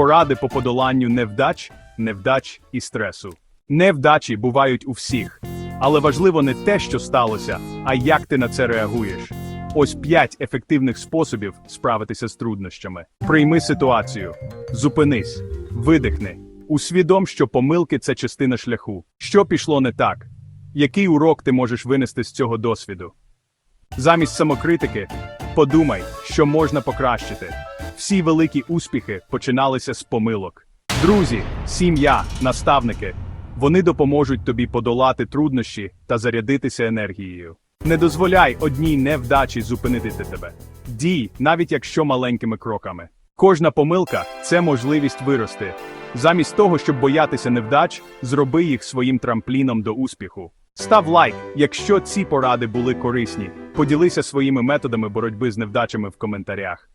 Поради по подоланню невдач, невдач і стресу. Невдачі бувають у всіх, але важливо не те, що сталося, а як ти на це реагуєш. Ось п'ять ефективних способів справитися з труднощами. Прийми ситуацію, зупинись, видихни, усвідом, що помилки це частина шляху. Що пішло не так? Який урок ти можеш винести з цього досвіду? Замість самокритики, подумай, що можна покращити. Всі великі успіхи починалися з помилок. Друзі, сім'я, наставники вони допоможуть тобі подолати труднощі та зарядитися енергією. Не дозволяй одній невдачі зупинити тебе. Дій, навіть якщо маленькими кроками. Кожна помилка це можливість вирости. Замість того, щоб боятися невдач, зроби їх своїм трампліном до успіху. Став лайк, якщо ці поради були корисні. Поділися своїми методами боротьби з невдачами в коментарях.